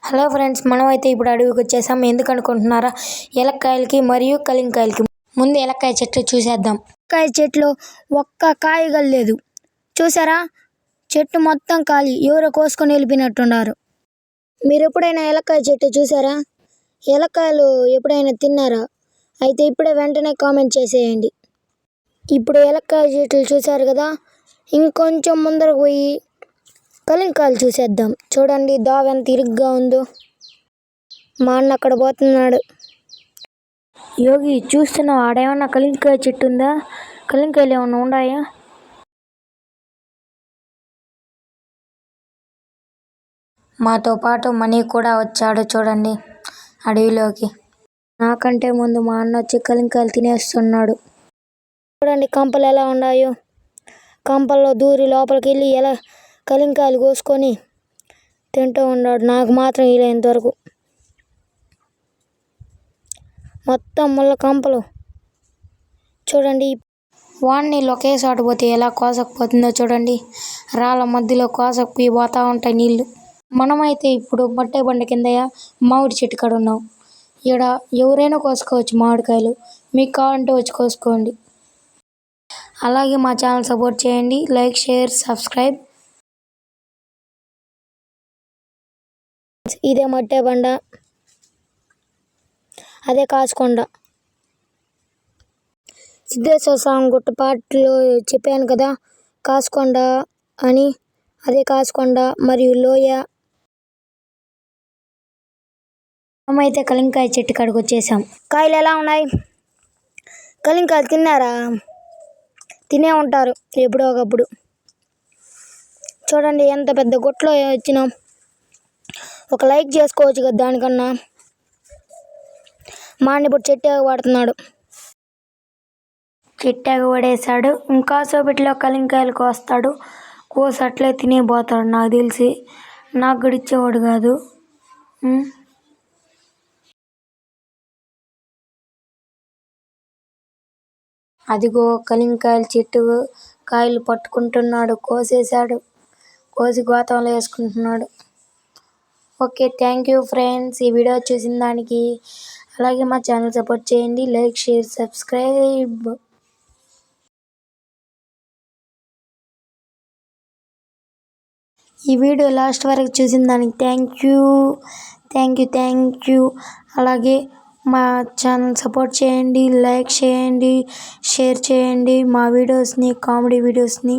Hello friends మనం అయితే ఇప్పుడు అడవికి వచ్చేసాం. ఎందుకు అనుకుంటున్నారా? ఎలక్కాయలకి మరియు కలింకాయలకి ముందు ఎలక్కాయ చెట్లు చూసేద్దాం. కాయ చెట్లు ఒక్క కాయ లేదు. చూసారా? చెట్టు మొత్తం ఖాళీ ఎవరో కోసుకొని వెళ్ళిపోయినట్టున్నారు. మీరు ఎప్పుడైనా ఎలక్కాయ చెట్టు చూసారా? ఎలక్కాయలు ఎప్పుడైనా తిన్నారా? అయితే ఇప్పుడే వెంటనే కామెంట్ చేసేయండి. ఇప్పుడు ఎలక్కాయ చెట్లు చూసారు కదా? ఇంకొంచెం ముందరకు పోయి కలింకాయలు చూసేద్దాం. చూడండి దావ ఎంత ఇరుగ్గా ఉందో. మా అన్న అక్కడ పోతున్నాడు. యోగి చూస్తున్నావు? ఆడేమన్నా కలింకాయ చెట్టు ఉందా? కలింకాయలు ఏమన్నా ఉన్నాయా మాతో పాటు మనీ కూడా వచ్చాడు చూడండి అడవిలోకి. నాకంటే ముందు మా అన్న వచ్చి కలింకాయలు తినేస్తున్నాడు. చూడండి కంపలు ఎలా ఉన్నాయో. కంపల్లో దూరి లోపలికి వెళ్ళి ఎలా కలింకాయలు కోసుకొని తింటూ ఉన్నాడు. నాకు మాత్రం వీలైనంత వరకు. మొత్తం ముళ్ళ కంపలు. చూడండి. వాడిని ఒకేసారి ఆడిపోతే ఎలా కోసకపోతుందో చూడండి. రాళ్ళ మధ్యలో కోసకపోయి పోతూ ఉంటాయి నీళ్ళు మనమైతే ఇప్పుడు బట్టే బండ కిందయ మామిడి చెట్టు కాడ ఉన్నాం. ఇక్కడ ఎవరైనా కోసుకోవచ్చు మామిడికాయలు. మీకు కావాలంటే వచ్చి కోసుకోండి. అలాగే మా ఛానల్ సపోర్ట్ చేయండి. Like share subscribe. ఇదే మట్టే బండ. అదే కాసుకొండ సిద్ధేశ్వర స్వామి గుట్ట పాటలో చెప్పాను కదా కాసుకొండ అని అదే కాసుకొండ మరియు లోయ. మేమైతే కలింకాయ చెట్టు కాడికి వచ్చేసాం. కాయలు ఎలా ఉన్నాయి? కలింకాయలు తిన్నారా? తినే ఉంటారు ఎప్పుడో ఒకప్పుడు. చూడండి ఎంత పెద్ద గుట్టలో వచ్చినాం. ఒక లైక్ చేసుకోవచ్చు కదా దానికన్నా. మా ఇప్పుడు చెట్టు పడుతున్నాడు చెట్టాకు పడేశాడు. ఇంకా సోపెట్లో కలింకాయలు కోస్తాడు కోసి అట్లే తినేపోతాడు నాకు తెలిసి. నాకు గడిచేవాడు కాదు. అదిగో కలింకాయలు చెట్టు కాయలు పట్టుకుంటున్నాడు. కోసేశాడు. కోసి గోతంలో వేసుకుంటున్నాడు. ఓకే థ్యాంక్ యూ ఫ్రెండ్స్ ఈ వీడియో చూసిన దానికి అలాగే మా ఛానల్ సపోర్ట్ చేయండి. లైక్ షేర్ సబ్స్క్రైబ్ ఈ వీడియో లాస్ట్ వరకు చూసిన దానికి thank you thank you thank you అలాగే మా ఛానల్ సపోర్ట్ చేయండి. లైక్ చేయండి షేర్ చేయండి. మా వీడియోస్ని కామెడీ వీడియోస్ని